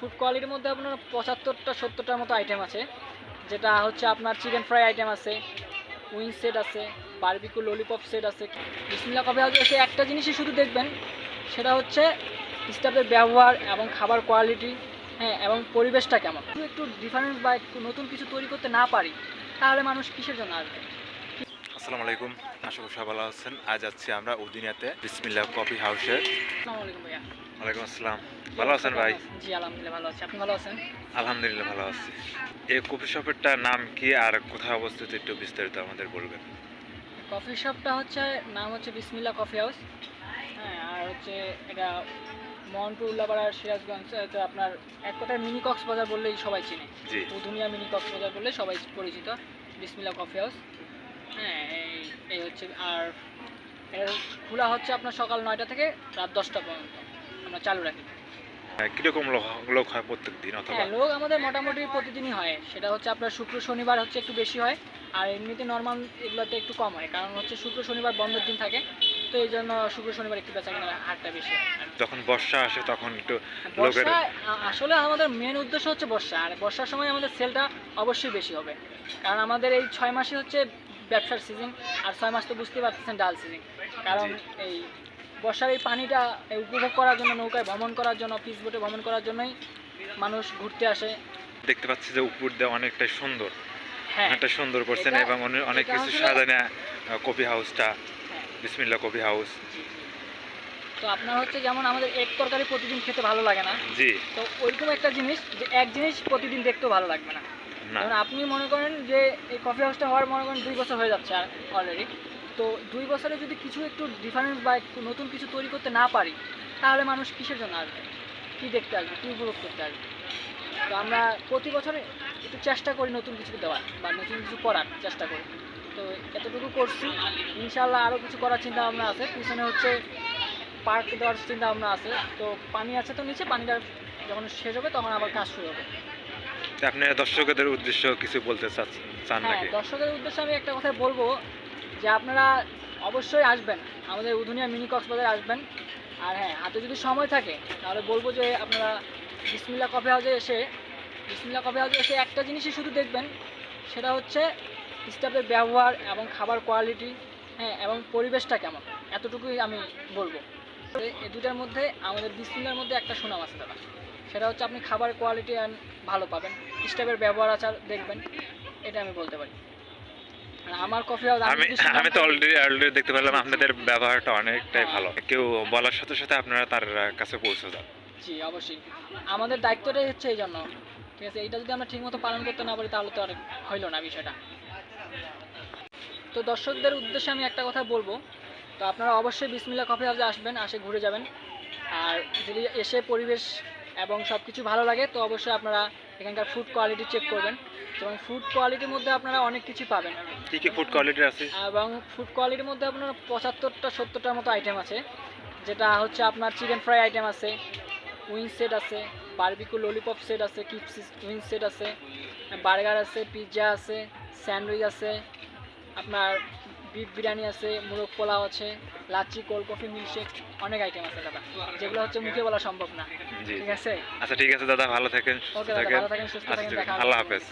Food কোয়ালিটির মধ্যে আপনার পঁচাত্তরটা, সত্তরটার মতো আইটেম আছে। যেটা হচ্ছে আপনার চিকেন ফ্রাই আইটেম আছে উইং সেট আছে বারবিকু ললিপপ সেট আছে। বিসমিল্লা কফি হাউসে এসে একটা জিনিসই শুধু দেখবেন, সেটা হচ্ছে স্টাফের ব্যবহার এবং খাবার কোয়ালিটি হ্যাঁ এবং পরিবেশটা কেমন। একটু ডিফারেন্স বা একটু নতুন কিছু তৈরি করতে না পারি, তাহলে মানুষ কিসের জন্য আসবে? আসসালামু আলাইকুম। আশা করি ভালো আছেন। আজ যাচ্ছি আমরা উদিনিয়াতে বিসমিল্লাহ কফি হাউসে। ওয়ালাইকুম আসসালাম। ভালো আছেন ভাই? জি আলহামদুলিল্লাহ ভালো আছি। আপনি ভালো আছেন? আলহামদুলিল্লাহ ভালো আছি। এই কফি শপেরটার নাম কি আর কোথায় অবস্থিত একটু বিস্তারিত আমাদের বলবেন? কফি শপটা হচ্ছে নাম হচ্ছে বিসমিল্লা কফি হাউস। হ্যাঁ আর হচ্ছে এটা মন্টু উল্লাপাড়া সিরাজগঞ্জ এটা আপনার এক কথায় মিনি কক্সবাজার বললেই সবাই চিনে। জি। উধুনিয়া মিনি কক্সবাজার বললে সবাই পরিচিত। বিসমিল্লা কফি হাউস। হ্যাঁ এই হচ্ছে আর এর খোলা হচ্ছে আপনার সকাল নয়টা থেকে রাত দশটা পর্যন্ত। আমরা চালু রাখি। হ্যাঁ, কীরকম লোক- হয় প্রত্যেক দিন অথবা? হ্যাঁ লোক আমাদের মোটামুটি প্রতিদিনই হয়। সেটা হচ্ছে আপনার শুক্র শনিবার হচ্ছে একটু বেশি হয় আর এমনিতে নর্মাল এগুলোতে একটু কম হয় কারণ হচ্ছে শুক্র শনিবার বন্ধের দিন থাকে তো এই জন্য শুক্র শনিবার একটু বেচা কেনা হাটটা বেশি হয়। যখন বর্ষা আসে তখন একটু লোকের বর্ষা আসলে আমাদের মেন উদ্দেশ্য হচ্ছে বর্ষা আর বর্ষার সময় আমাদের সেলটা অবশ্যই বেশি হবে। কারণ আমাদের এই ছয় মাসে হচ্ছে ব্যবসার সিজন আর ছয় মাস তো বুঝতেই পারতেছেন ডাল সিজন কারণ এই বর্ষার এই পানিটা উপভোগ করার জন্য নৌকায় ভ্রমণ করার জন্য পিস বোটে ভ্রমণ করার জন্যই মানুষ ঘুরতে আসে। দেখতে পাচ্ছি যে উপর দেওয়া অনেকটাই সুন্দর। হ্যাঁ। অনেকটা সুন্দর করছেন এবং অনেক- কিছু সাজানো কফি হাউসটা বিসমিল্লা বিসমিল্লাহ কফি হাউস। তো আপনার হচ্ছে যেমন আমাদের এক তরকারি প্রতিদিন খেতে ভালো লাগে না জি। তো ওইরকম একটা জিনিস যে এক জিনিস প্রতিদিন দেখতেও ভালো লাগবে না। যেমন আপনি মনে করেন যে এই কফি হাউসটা হওয়ার মনে করেন দুই বছর হয়ে যাচ্ছে অলরেডি তো দুই বছরে যদি কিছু একটু ডিফারেন্স বা একটু নতুন কিছু তৈরি করতে না পারি তাহলে মানুষ কিসের জন্য আসবে? কী দেখতে আসবে? কী উপভোগ করতে আসবে? তো আমরা প্রতি বছরে একটু চেষ্টা করি নতুন কিছু দেওয়ার বা নতুন কিছু করার চেষ্টা করি। তো এতটুকু করছি। ইনশাল্লাহ আরও কিছু করার চিন্তা ভাবনা আছে। পিছনে হচ্ছে পার্ক দেওয়ার চিন্তা ভাবনা আছে। তো পানি আছে তো নিচে পানিটা যখন শেষ হবে তখন আবার কাজ শুরু হবে। আপনি দর্শকদের উদ্দেশ্য কিছু বলতে চান হ্যাঁ নাকি? দর্শকের উদ্দেশ্যে আমি একটা কথা বলব যে আপনারা অবশ্যই আসবেন। আমাদের উধুনিয়া মিনি কক্সবাজার আসবেন। আর হ্যাঁ হাতে যদি সময় থাকে তাহলে বলব যে আপনারা বিসমিল্লা কফি হাউসে এসে বিসমিল্লা কফি হাউসে এসে একটা জিনিসই শুধু দেখবেন সেটা হচ্ছে স্টাফের ব্যবহার এবং খাবার কোয়ালিটি হ্যাঁ এবং পরিবেশটা কেমন এতটুকুই আমি বলব। এই- দুটার মধ্যে আমাদের বিসমিল্লার মধ্যে একটা সুনাম আছে দাদা। সেটা হচ্ছে আপনি খাবার কোয়ালিটি অ্যান্ড ভালো পাবেন। স্টাফের ব্যবহার আচার দেখবেন এটা আমি বলতে পারি। আমার কফি হাউস আমি আমি তো অলরেডি অলরেডি দেখতে পেলাম আপনাদের ব্যবহারটা অনেকটাই। ভালো। কেউ বলার সাথে সাথে আপনারা তার কাছে পৌঁছে যান। জি অবশ্যই। আমাদের দায়িত্বটাই হচ্ছে এই জন্য। ঠিক আছে এইটা যদি আমরা ঠিকমতো পালন করতে না পারি তাহলে তো আর হইল না বিষয়টা। তো দর্শকদের উদ্দেশ্যে আমি একটা কথা বলব। তো আপনারা অবশ্যই বিসমিল্লা কফি হাউসে আসবেন আসে ঘুরে যাবেন। আর যদি এসে পরিবেশ এবং সব কিছু ভালো লাগে তো অবশ্যই আপনারা এখানকার ফুড কোয়ালিটি চেক করবেন। এবং ফুড কোয়ালিটির মধ্যে আপনারা অনেক কিছু পাবেন। কি কি ফুড কোয়ালিটি আছে? এবং ফুড কোয়ালিটির মধ্যে আপনার পঁচাত্তরটা সত্তরটার মতো আইটেম আছে। যেটা হচ্ছে আপনার চিকেন ফ্রাই আইটেম আছে উইং সেট আছে বারবিকু ললিপপ সেট আছে কিপস উইং সেট আছে বার্গার আছে পিৎজা আছে স্যান্ডউইচ আছে আপনার বিফ বিরিয়ানি আছে মুরগ পোলাও আছে লাচ্ছি কোল্ড কফি মিল্কশেক অনেক আইটেম আছে দাদা। যেগুলো হচ্ছে মুখে বলা সম্ভব না। ঠিক আছে? আচ্ছা ঠিক আছে দাদা ভালো থাকেন সুস্থ থাকেন। আল্লাহ হাফেজ।